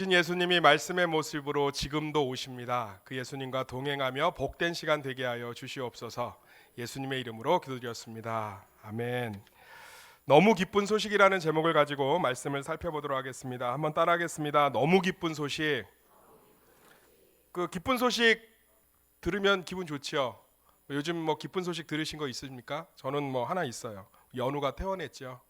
신 예수님이 말씀의 모습으로 지금도 오십니다. 그 예수님과 동행하며 복된 시간 되게 하여 주시옵소서. 예수님의 이름으로 기도드렸습니다. 아멘. 너무 기쁜 소식이라는 제목을 가지고 말씀을 살펴보도록 하겠습니다. 한번 따라하겠습니다. 너무 기쁜 소식. 그 기쁜 소식 들으면 기분 좋지요. 요즘 뭐 기쁜 소식 들으신 거 있습니까? 저는 뭐 하나 있어요. 연우가 퇴원했죠.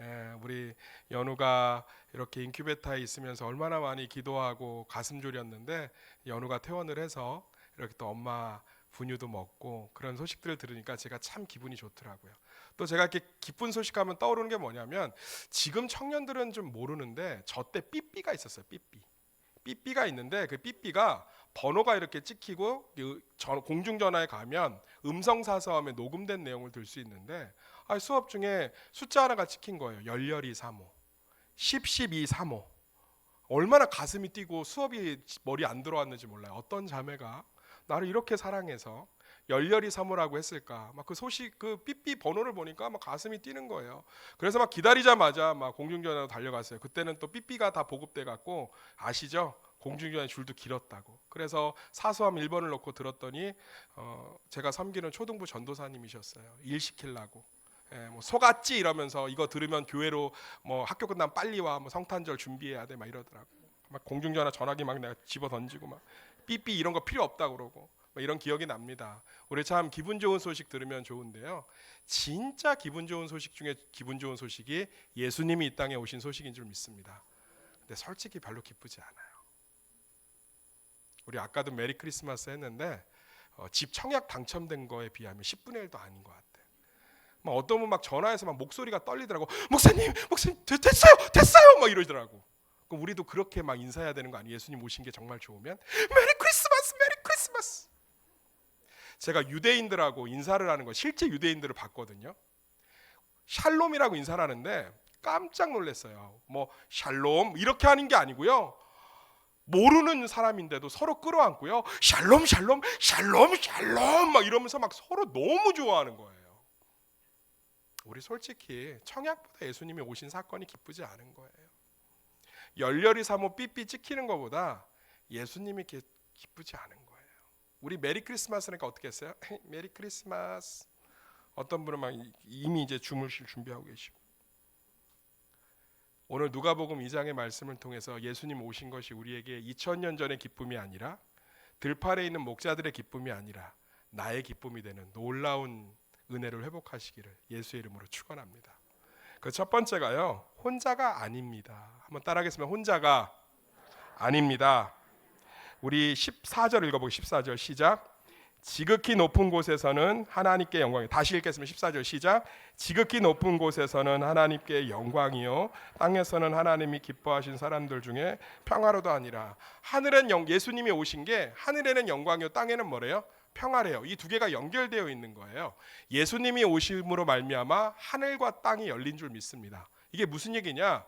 예, 우리 연우가 이렇게 인큐베이터에 있으면서 얼마나 많이 기도하고 가슴 졸였는데 연우가 퇴원을 해서 이렇게 또 엄마 분유도 먹고 그런 소식들을 들으니까 제가 참 기분이 좋더라고요. 또 제가 이렇게 기쁜 소식하면 떠오르는 게 뭐냐면 지금 청년들은 좀 모르는데 저 때 삐삐가 있었어요. 삐삐. 삐삐가 있는데 그 삐삐가 번호가 이렇게 찍히고 그 전- 공중전화에 가면 음성 사서함에 녹음된 내용을 들 수 있는데 아, 수업 중에 숫자 하나가 찍힌 거예요. 열렬히 3호, 10, 12, 3호. 얼마나 가슴이 뛰고 수업이 머리 안 들어왔는지 몰라요. 어떤 자매가 나를 이렇게 사랑해서 열렬히 3호라고 했을까? 막 그 소식 그 삐삐 번호를 보니까 막 가슴이 뛰는 거예요. 그래서 막 기다리자마자 막 공중전화로 달려갔어요. 그때는 또 삐삐가 다 보급돼 갖고 아시죠? 공중전화 줄도 길었다고. 그래서 사소함 1번을 놓고 들었더니 어, 제가 섬기는 초등부 전도사님이셨어요. 일 시키려고. 예, 뭐 속았지 이러면서 이거 들으면 교회로 뭐 학교 끝나면 빨리 와, 뭐 성탄절 준비해야 돼, 막 이러더라고. 막 공중전화 전화기 막 내가 집어 던지고 막 삐삐 이런 거 필요 없다 그러고 뭐 이런 기억이 납니다. 우리 참 기분 좋은 소식 들으면 좋은데요. 진짜 기분 좋은 소식 중에 기분 좋은 소식이 예수님이 이 땅에 오신 소식인 줄 믿습니다. 근데 솔직히 별로 기쁘지 않아요. 우리 아까도 메리 크리스마스 했는데 어, 집 청약 당첨된 거에 비하면 10분의 1도 아닌 것 같아. 막 어떤 분 막 전화해서 막 목소리가 떨리더라고. 목사님, 목사님 되- 됐어요, 됐어요, 막 이러더라고. 그럼 우리도 그렇게 막 인사해야 되는 거 아니에요? 예수님 오신 게 정말 좋으면 메리 크리스마스, 메리 크리스마스. 제가 유대인들하고 인사를 하는 거 실제 유대인들을 봤거든요. 샬롬이라고 인사를 하는데 깜짝 놀랐어요. 뭐 샬롬 이렇게 하는 게 아니고요. 모르는 사람인데도 서로 끌어안고요. 샬롬 샬롬 샬롬 샬롬 막 이러면서 막 서로 너무 좋아하는 거예요. 우리 솔직히 청약보다 예수님이 오신 사건이 기쁘지 않은 거예요. 열렬히 사모 삐삐 찍히는 것보다 예수님이 기, 기쁘지 않은 거예요. 우리 메리 크리스마스니까 어떻게 했어요? 메리 크리스마스. 어떤 분은 막 이- 이미 이제 주무실 준비하고 계시고. 오늘 누가복음 2장의 말씀을 통해서 예수님 오신 것이 우리에게 2000년 전의 기쁨이 아니라 들판에 있는 목자들의 기쁨이 아니라 나의 기쁨이 되는 놀라운 은혜를 회복하시기를 예수의 이름으로 축원합니다. 그 첫 번째가요. 혼자가 아닙니다. 한번 따라하겠습니다. 혼자가 아닙니다. 우리 14절 읽어 보고 14절 시작. 지극히 높은 곳에서는 하나님께 영광이 다시 읽겠습니다. 14절 시작. 지극히 높은 곳에서는 하나님께 영광이요 땅에서는 하나님이 기뻐하신 사람들 중에 평화로도 아니라 하늘은 영 예수님이 오신 게 하늘에는 영광이요 땅에는 뭐래요? 평화래요. 이 두 개가 연결되어 있는 거예요. 예수님이 오심으로 말미암아 하늘과 땅이 열린 줄 믿습니다. 이게 무슨 얘기냐?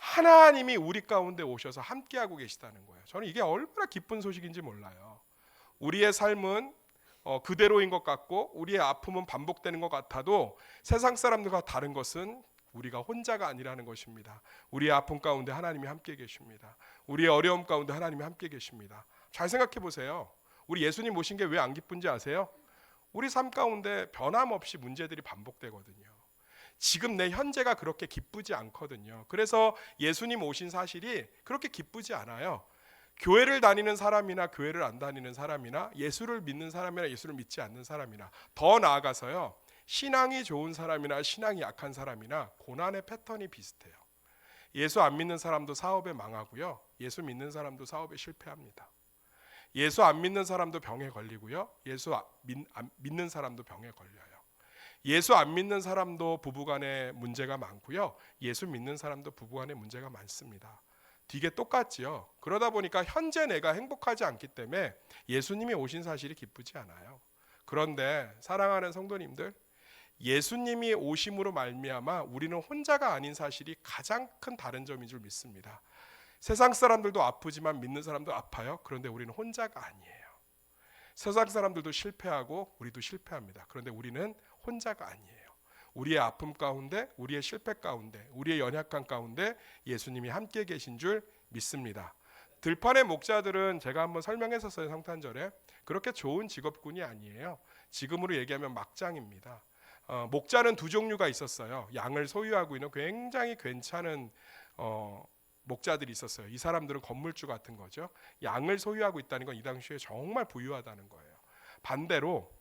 하나님이 우리 가운데 오셔서 함께하고 계시다는 거예요. 저는 이게 얼마나 기쁜 소식인지 몰라요. 우리의 삶은 어, 그대로인 것 같고 우리의 아픔은 반복되는 것 같아도 세상 사람들과 다른 것은 우리가 혼자가 아니라는 것입니다. 우리의 아픔 가운데 하나님이 함께 계십니다. 우리의 어려움 가운데 하나님이 함께 계십니다. 잘 생각해 보세요. 우리 예수님 오신 게 왜 안 기쁜지 아세요? 우리 삶 가운데 변함없이 문제들이 반복되거든요. 지금 내 현재가 그렇게 기쁘지 않거든요. 그래서 예수님 오신 사실이 그렇게 기쁘지 않아요. 교회를 다니는 사람이나 교회를 안 다니는 사람이나 예수를 믿는 사람이나 예수를 믿지 않는 사람이나 더 나아가서요. 신앙이 좋은 사람이나 신앙이 약한 사람이나 고난의 패턴이 비슷해요. 예수 안 믿는 사람도 사업에 망하고요. 예수 믿는 사람도 사업에 실패합니다. 예수 안 믿는 사람도 병에 걸리고요. 예수 안 믿는 사람도 병에 걸려요. 예수 안 믿는 사람도 부부간에 문제가 많고요. 예수 믿는 사람도 부부간에 문제가 많습니다. 되게 똑같지요. 그러다 보니까 현재 내가 행복하지 않기 때문에 예수님이 오신 사실이 기쁘지 않아요. 그런데 사랑하는 성도님들, 예수님이 오심으로 말미암아 우리는 혼자가 아닌 사실이 가장 큰 다른 점인 줄 믿습니다. 세상 사람들도 아프지만 믿는 사람도 아파요. 그런데 우리는 혼자가 아니에요. 세상 사람들도 실패하고 우리도 실패합니다. 그런데 우리는 혼자가 아니에요. 우리의 아픔 가운데, 우리의 실패 가운데, 우리의 연약함 가운데 예수님이 함께 계신 줄 믿습니다. 들판의 목자들은 제가 한번 설명했었어요 성탄절에 그렇게 좋은 직업군이 아니에요. 지금으로 얘기하면 막장입니다. 어, 목자는 두 종류가 있었어요. 양을 소유하고 있는 굉장히 괜찮은 어, 목자들이 있었어요. 이 사람들은 건물주 같은 거죠. 양을 소유하고 있다는 건 이 당시에 정말 부유하다는 거예요. 반대로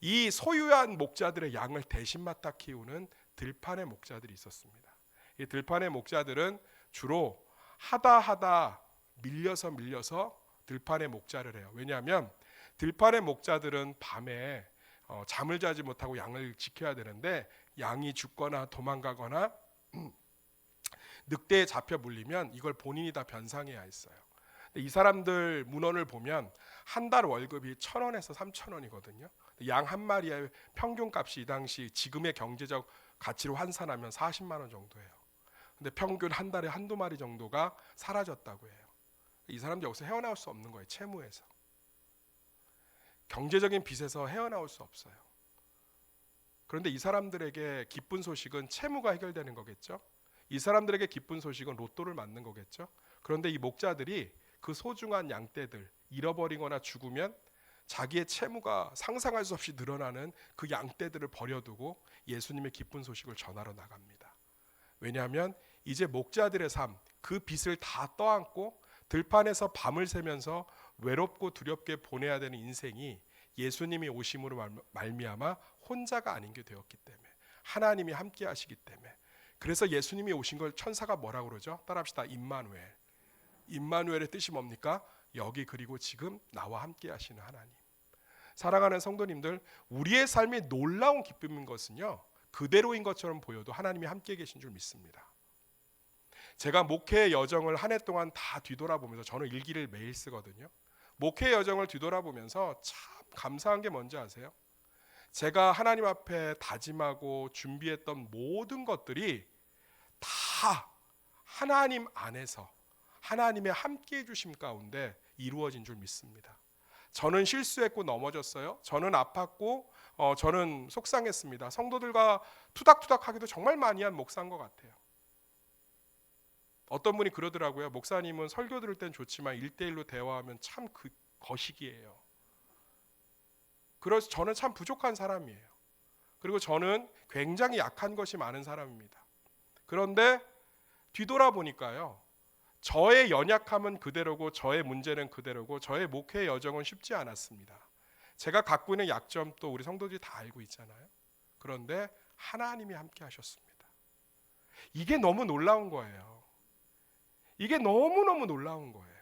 이 소유한 목자들의 양을 대신 맡아 키우는 들판의 목자들이 있었습니다. 이 들판의 목자들은 주로 하다 하다 밀려서 밀려서 들판의 목자를 해요. 왜냐하면 들판의 목자들은 밤에 어, 잠을 자지 못하고 양을 지켜야 되는데 양이 죽거나 도망가거나 늑대에 잡혀 물리면 이걸 본인이 다 변상해야 했어요. 이 사람들 문헌을 보면 한 달 월급이 천 원에서 삼천 원이거든요. 양 한 마리의 평균 값이 이 당시 지금의 경제적 가치로 환산하면 40만 원 정도예요. 근데 평균 한 달에 한두 마리 정도가 사라졌다고 해요. 이 사람들 여기서 헤어나올 수 없는 거예요. 채무에서. 경제적인 빚에서 헤어나올 수 없어요. 그런데 이 사람들에게 기쁜 소식은 채무가 해결되는 거겠죠. 이 사람들에게 기쁜 소식은 로또를 맞는 거겠죠. 그런데 이 목자들이 그 소중한 양떼들 잃어버리거나 죽으면 자기의 채무가 상상할 수 없이 늘어나는 그 양떼들을 버려두고 예수님의 기쁜 소식을 전하러 나갑니다. 왜냐하면 이제 목자들의 삶, 그 빚을 다 떠안고 들판에서 밤을 새면서 외롭고 두렵게 보내야 되는 인생이 예수님이 오심으로 말- 말미암아 혼자가 아닌 게 되었기 때문에 하나님이 함께 하시기 때문에 그래서 예수님이 오신 걸 천사가 뭐라고 그러죠? 따라합시다. 임마누엘. 임마누엘의 뜻이 뭡니까? 여기 그리고 지금 나와 함께 하시는 하나님. 사랑하는 성도님들, 우리의 삶이 놀라운 기쁨인 것은요. 그대로인 것처럼 보여도 하나님이 함께 계신 줄 믿습니다. 제가 목회의 여정을 한 해 동안 다 뒤돌아보면서 저는 일기를 매일 쓰거든요. 목회 여정을 뒤돌아보면서 참 감사한 게 뭔지 아세요? 제가 하나님 앞에 다짐하고 준비했던 모든 것들이 다 하나님 안에서 하나님의 함께 해주심 가운데 이루어진 줄 믿습니다. 저는 실수했고 넘어졌어요. 저는 아팠고 어, 저는 속상했습니다. 성도들과 투닥투닥하기도 정말 많이 한 목사인 것 같아요. 어떤 분이 그러더라고요. 목사님은 설교 들을 땐 좋지만 일대일로 대화하면 참 그 거식이에요. 그래서 저는 참 부족한 사람이에요. 그리고 저는 굉장히 약한 것이 많은 사람입니다. 그런데 뒤돌아보니까요. 저의 연약함은 그대로고 저의 문제는 그대로고 저의 목회 여정은 쉽지 않았습니다. 제가 갖고 있는 약점도 우리 성도들이 다 알고 있잖아요. 그런데 하나님이 함께 하셨습니다. 이게 너무 놀라운 거예요. 이게 너무너무 놀라운 거예요.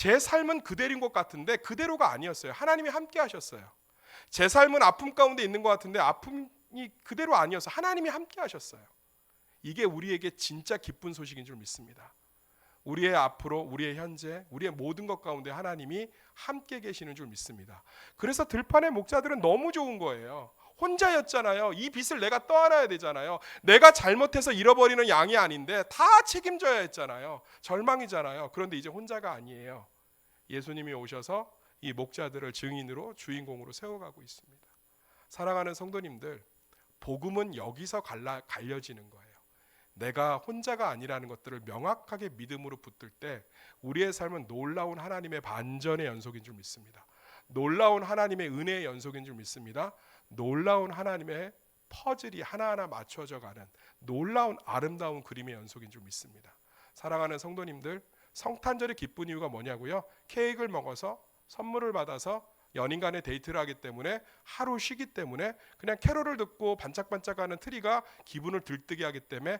제 삶은 그대로인 것 같은데 그대로가 아니었어요. 하나님이 함께 하셨어요. 제 삶은 아픔 가운데 있는 것 같은데 아픔이 그대로 아니어서 하나님이 함께 하셨어요. 이게 우리에게 진짜 기쁜 소식인 줄 믿습니다. 우리의 앞으로, 우리의 현재, 우리의 모든 것 가운데 하나님이 함께 계시는 줄 믿습니다. 그래서 들판의 목자들은 너무 좋은 거예요. 혼자였잖아요. 이 빚을 내가 떠안아야 되잖아요. 내가 잘못해서 잃어버리는 양이 아닌데 다 책임져야 했잖아요. 절망이잖아요. 그런데 이제 혼자가 아니에요. 예수님이 오셔서 이 목자들을 증인으로 주인공으로 세워가고 있습니다. 사랑하는 성도님들, 복음은 여기서 갈라, 갈려지는 거예요. 내가 혼자가 아니라는 것들을 명확하게 믿음으로 붙들 때 우리의 삶은 놀라운 하나님의 반전의 연속인 줄 믿습니다. 놀라운 하나님의 은혜의 연속인 줄 믿습니다. 놀라운 하나님의 퍼즐이 하나하나 맞춰져 가는 놀라운 아름다운 그림의 연속인 줄 믿습니다. 사랑하는 성도님들, 성탄절이 기쁜 이유가 뭐냐고요? 케이크를 먹어서 선물을 받아서 연인 간의 데이트를 하기 때문에 하루 쉬기 때문에 그냥 캐롤을 듣고 반짝반짝하는 트리가 기분을 들뜨게 하기 때문에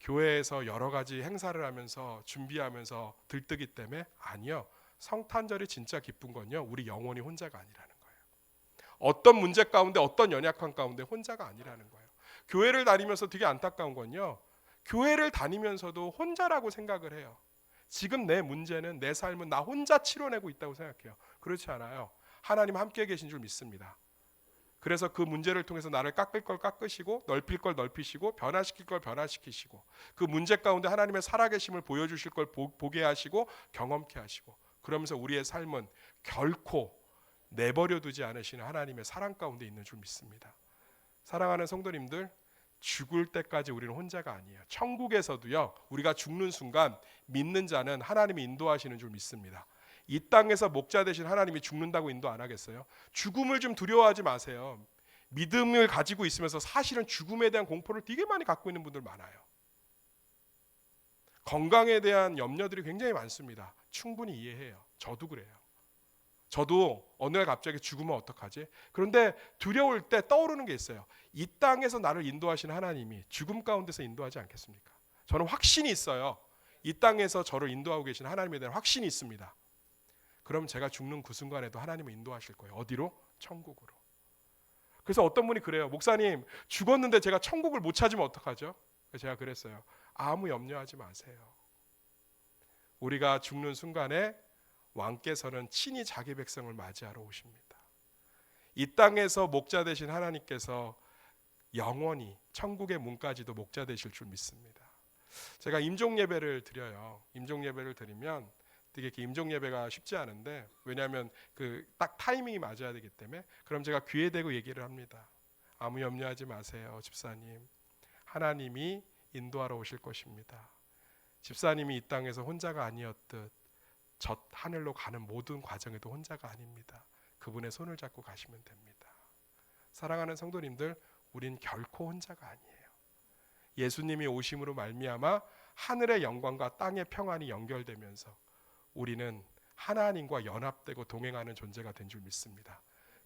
교회에서 여러 가지 행사를 하면서 준비하면서 들뜨기 때문에 아니요. 성탄절이 진짜 기쁜 건요. 우리 영혼이 혼자가 아니라는. 어떤 문제 가운데 어떤 연약한 가운데 혼자가 아니라는 거예요. 교회를 다니면서 되게 안타까운 건요. 교회를 다니면서도 혼자라고 생각을 해요. 지금 내 문제는 내 삶은 나 혼자 치러내고 있다고 생각해요. 그렇지 않아요. 하나님 함께 계신 줄 믿습니다. 그래서 그 문제를 통해서 나를 깎을 걸 깎으시고 넓힐 걸 넓히시고 변화시킬 걸 변화시키시고 그 문제 가운데 하나님의 살아계심을 보여주실 걸 보, 보게 하시고 경험케 하시고 그러면서 우리의 삶은 결코 내버려 두지 않으시는 하나님의 사랑 가운데 있는 줄 믿습니다. 사랑하는 성도님들 죽을 때까지 우리는 혼자가 아니에요. 천국에서도요. 우리가 죽는 순간 믿는 자는 하나님이 인도하시는 줄 믿습니다. 이 땅에서 목자 되신 하나님이 죽는다고 인도 안 하겠어요? 죽음을 좀 두려워하지 마세요. 믿음을 가지고 있으면서 사실은 죽음에 대한 공포를 되게 많이 갖고 있는 분들 많아요. 건강에 대한 염려들이 굉장히 많습니다. 충분히 이해해요. 저도 그래요. 저도 어느 날 갑자기 죽으면 어떡하지? 그런데 두려울 때 떠오르는 게 있어요. 이 땅에서 나를 인도하시는 하나님이 죽음 가운데서 인도하지 않겠습니까? 저는 확신이 있어요. 이 땅에서 저를 인도하고 계신 하나님에 대한 확신이 있습니다. 그럼 제가 죽는 그 순간에도 하나님은 인도하실 거예요. 어디로? 천국으로. 그래서 어떤 분이 그래요. 목사님, 죽었는데 제가 천국을 못 찾으면 어떡하죠? 제가 그랬어요. 아무 염려하지 마세요. 우리가 죽는 순간에 왕께서는 친히 자기 백성을 맞이하러 오십니다. 이 땅에서 목자 되신 하나님께서 영원히 천국의 문까지도 목자 되실 줄 믿습니다. 제가 임종 예배를 드려요. 임종 예배를 드리면 되게 임종 예배가 쉽지 않은데 왜냐하면 그 딱 타이밍이 맞아야 되기 때문에 그럼 제가 귀에 대고 얘기를 합니다. 아무 염려하지 마세요, 집사님. 하나님이 인도하러 오실 것입니다. 집사님이 이 땅에서 혼자가 아니었듯 저 하늘로 가는 모든 과정에도 혼자가 아닙니다. 그분의 손을 잡고 가시면 됩니다. 사랑하는 성도님들, 우린 결코 혼자가 아니에요. 예수님이 오심으로 말미암아 하늘의 영광과 땅의 평안이 연결되면서 우리는 하나님과 연합되고 동행하는 존재가 된 줄 믿습니다.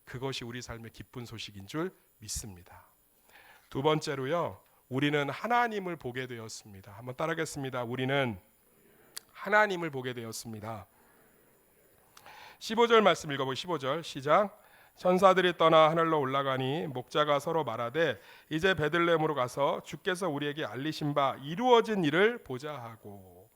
그것이 우리 삶의 기쁜 소식인 줄 믿습니다. 두 번째로요. 우리는 하나님을 보게 되었습니다. 한번 따라하겠습니다. 우리는 하나님을 보게 되었습니다. 15절 말씀 읽어보고 15절 시작. 천사들이 떠나 하늘로 올라가니 목자가 서로 말하되 이제 베들레헴으로 가서 주께서 우리에게 알리신 바 이루어진 일을 보자 하고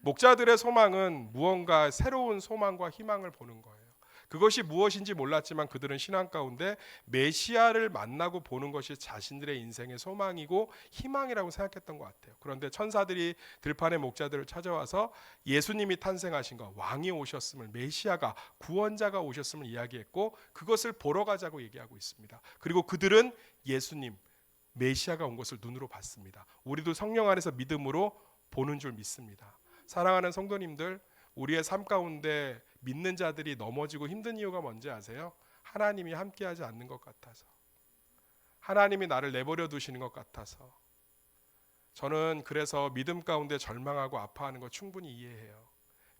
목자들의 소망은 무언가 새로운 소망과 희망을 보는 거예요. 그것이 무엇인지 몰랐지만 그들은 신앙 가운데 메시아를 만나고 보는 것이 자신들의 인생의 소망이고 희망이라고 생각했던 것 같아요. 그런데 천사들이 들판의 목자들을 찾아와서 예수님이 탄생하신 것, 왕이 오셨음을 메시아가 구원자가 오셨음을 이야기했고 그것을 보러 가자고 얘기하고 있습니다. 그리고 그들은 예수님 메시아가 온 것을 눈으로 봤습니다. 우리도 성령 안에서 믿음으로 보는 줄 믿습니다. 사랑하는 성도님들, 우리의 삶 가운데 믿는 자들이 넘어지고 힘든 이유가 뭔지 아세요? 하나님이 함께하지 않는 것 같아서. 하나님이 나를 내버려 두시는 것 같아서. 저는 그래서 믿음 가운데 절망하고 아파하는 거 충분히 이해해요.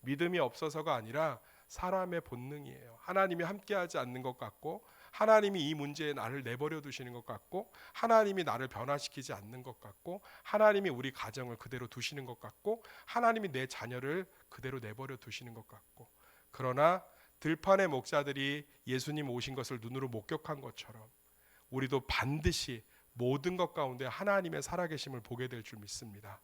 믿음이 없어서가 아니라 사람의 본능이에요. 하나님이 함께하지 않는 것 같고 하나님이 이 문제에 나를 내버려 두시는 것 같고 하나님이 나를 변화시키지 않는 것 같고 하나님이 우리 가정을 그대로 두시는 것 같고 하나님이 내 자녀를 그대로 내버려 두시는 것 같고 그러나 들판의 목자들이 예수님 오신 것을 눈으로 목격한 것처럼 우리도 반드시 모든 것 가운데 하나님의 살아계심을 보게 될 줄 믿습니다.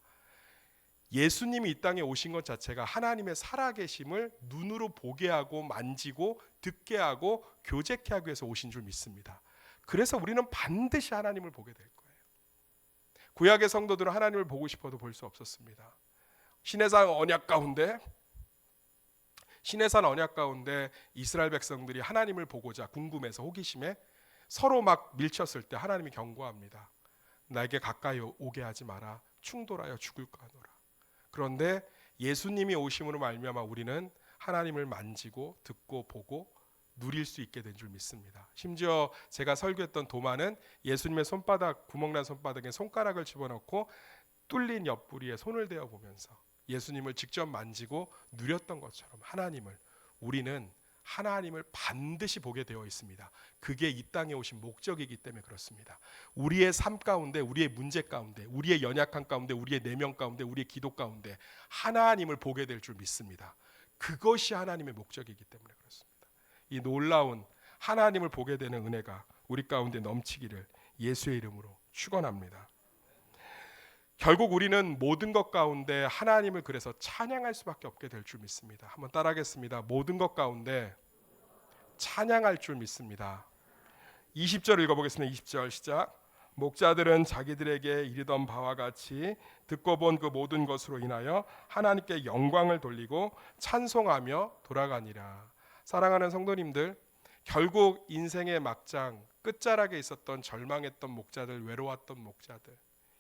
예수님이 이 땅에 오신 것 자체가 하나님의 살아계심을 눈으로 보게 하고 만지고 듣게 하고 교제케 하기 위해서 오신 줄 믿습니다. 그래서 우리는 반드시 하나님을 보게 될 거예요. 구약의 성도들은 하나님을 보고 싶어도 볼 수 없었습니다. 신해산 언약 가운데 신해산 언약 가운데 이스라엘 백성들이 하나님을 보고자 궁금해서 호기심에 서로 막 밀쳤을 때 하나님이 경고합니다. 나에게 가까이 오게 하지 마라. 충돌하여 죽을까 하노라. 그런데 예수님이 오심으로 말미암아 우리는 하나님을 만지고 듣고 보고 누릴 수 있게 된 줄 믿습니다. 심지어 제가 설교했던 도마는 예수님의 손바닥 구멍난 손바닥에 손가락을 집어넣고 뚫린 옆구리에 손을 대어 보면서 예수님을 직접 만지고 누렸던 것처럼 하나님을 우리는 하나님을 반드시 보게 되어 있습니다. 그게 이 땅에 오신 목적이기 때문에 그렇습니다. 우리의 삶 가운데, 우리의 문제 가운데, 우리의 연약한 가운데, 우리의 내면 가운데, 우리의 기도 가운데 하나님을 보게 될 줄 믿습니다. 그것이 하나님의 목적이기 때문에 그렇습니다. 이 놀라운 하나님을 보게 되는 은혜가 우리 가운데 넘치기를 예수의 이름으로 축원합니다. 결국 우리는 모든 것 가운데 하나님을 그래서 찬양할 수밖에 없게 될 줄 믿습니다. 한번 따라하겠습니다. 모든 것 가운데 찬양할 줄 믿습니다. 20절 읽어보겠습니다. 20절 시작. 목자들은 자기들에게 이르던 바와 같이 듣고 본 그 모든 것으로 인하여 하나님께 영광을 돌리고 찬송하며 돌아가니라. 사랑하는 성도님들, 결국 인생의 막장 끝자락에 있었던 절망했던 목자들, 외로웠던 목자들,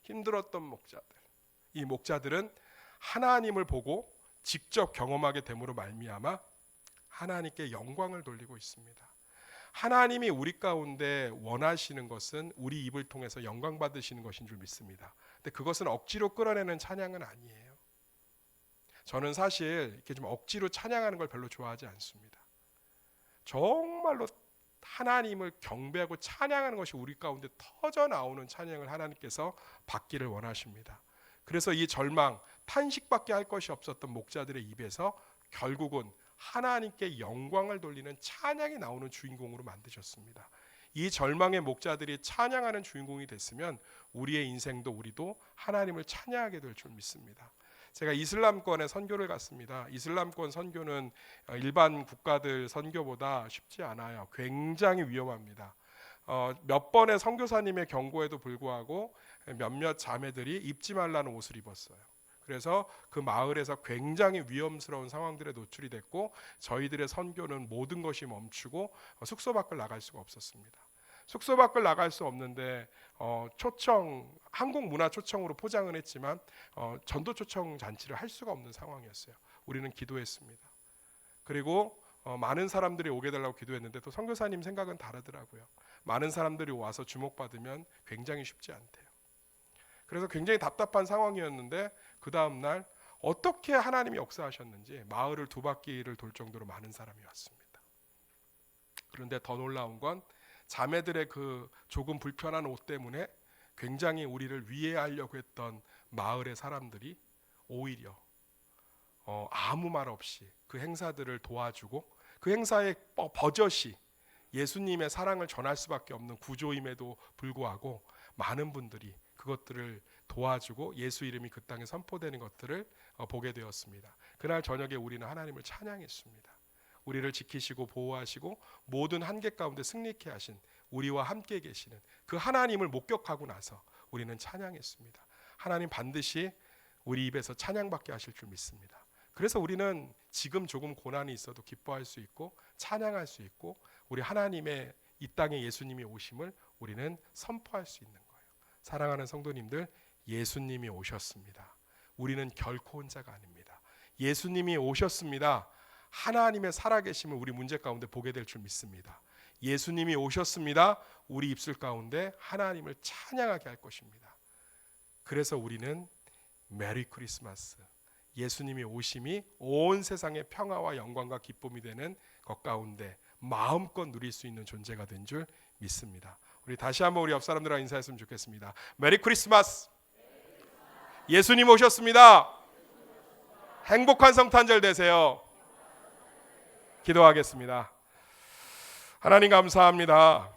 힘들었던 목자들. 이 목자들은 하나님을 보고 직접 경험하게 됨으로 말미암아 하나님께 영광을 돌리고 있습니다. 하나님이 우리 가운데 원하시는 것은 우리 입을 통해서 영광 받으시는 것인 줄 믿습니다. 근데 그것은 억지로 끌어내는 찬양은 아니에요. 저는 사실 이렇게 좀 억지로 찬양하는 걸 별로 좋아하지 않습니다. 정말로 하나님을 경배하고 찬양하는 것이 우리 가운데 터져 나오는 찬양을 하나님께서 받기를 원하십니다. 그래서 이 절망, 탄식밖에 할 것이 없었던 목자들의 입에서 결국은 하나님께 영광을 돌리는 찬양이 나오는 주인공으로 만드셨습니다. 이 절망의 목자들이 찬양하는 주인공이 됐으면 우리의 인생도 우리도 하나님을 찬양하게 될 줄 믿습니다. 제가 이슬람권에 선교를 갔습니다. 이슬람권 선교는 일반 국가들 선교보다 쉽지 않아요. 굉장히 위험합니다. 어, 몇 번의 선교사님의 경고에도 불구하고 몇몇 자매들이 입지 말라는 옷을 입었어요. 그래서 그 마을에서 굉장히 위험스러운 상황들에 노출이 됐고 저희들의 선교는 모든 것이 멈추고 숙소 밖을 나갈 수가 없었습니다. 숙소 밖을 나갈 수 없는데 어, 초청 한국 문화 초청으로 포장을 했지만 어, 전도 초청 잔치를 할 수가 없는 상황이었어요. 우리는 기도했습니다. 그리고 어, 많은 사람들이 오게 달라고 기도했는데 또 선교사님 생각은 다르더라고요. 많은 사람들이 와서 주목받으면 굉장히 쉽지 않대요. 그래서 굉장히 답답한 상황이었는데 그 다음 날 어떻게 하나님이 역사하셨는지 마을을 두 바퀴를 돌 정도로 많은 사람이 왔습니다. 그런데 더 놀라운 건 자매들의 그 조금 불편한 옷 때문에 굉장히 우리를 위해하려고 했던 마을의 사람들이 오히려 어, 아무 말 없이 그 행사들을 도와주고 그 행사의 버- 버젓이 예수님의 사랑을 전할 수밖에 없는 구조임에도 불구하고 많은 분들이 그것들을 도와주고 예수 이름이 그 땅에 선포되는 것들을 어, 보게 되었습니다. 그날 저녁에 우리는 하나님을 찬양했습니다. 우리를 지키시고 보호하시고 모든 한계 가운데 승리케 하신 우리와 함께 계시는 그 하나님을 목격하고 나서 우리는 찬양했습니다. 하나님 반드시 우리 입에서 찬양받게 하실 줄 믿습니다. 그래서 우리는 지금 조금 고난이 있어도 기뻐할 수 있고 찬양할 수 있고 우리 하나님의 이 땅에 예수님이 오심을 우리는 선포할 수 있는 거예요. 사랑하는 성도님들, 예수님이 오셨습니다. 우리는 결코 혼자가 아닙니다. 예수님이 오셨습니다. 하나님의 살아계심을 우리 문제 가운데 보게 될 줄 믿습니다. 예수님이 오셨습니다. 우리 입술 가운데 하나님을 찬양하게 할 것입니다. 그래서 우리는 메리 크리스마스 예수님이 오심이 온 세상의 평화와 영광과 기쁨이 되는 것 가운데 마음껏 누릴 수 있는 존재가 된 줄 믿습니다. 우리 다시 한번 우리 옆 사람들과 인사했으면 좋겠습니다. 메리 크리스마스. 예수님 오셨습니다. 행복한 성탄절 되세요. 기도하겠습니다. 하나님 감사합니다.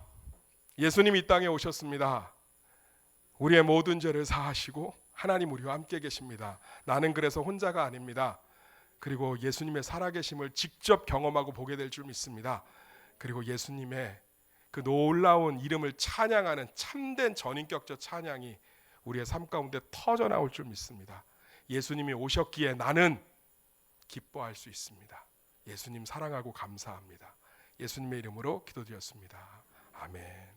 예수님 이 땅에 오셨습니다. 우리의 모든 죄를 사하시고 하나님 우리와 함께 계십니다. 나는 그래서 혼자가 아닙니다. 그리고 예수님의 살아계심을 직접 경험하고 보게 될 줄 믿습니다. 그리고 예수님의 그 놀라운 이름을 찬양하는 참된 전인격적 찬양이 우리의 삶 가운데 터져 나올 줄 믿습니다. 예수님이 오셨기에 나는 기뻐할 수 있습니다. 예수님 사랑하고 감사합니다. 예수님의 이름으로 기도드렸습니다. 아멘.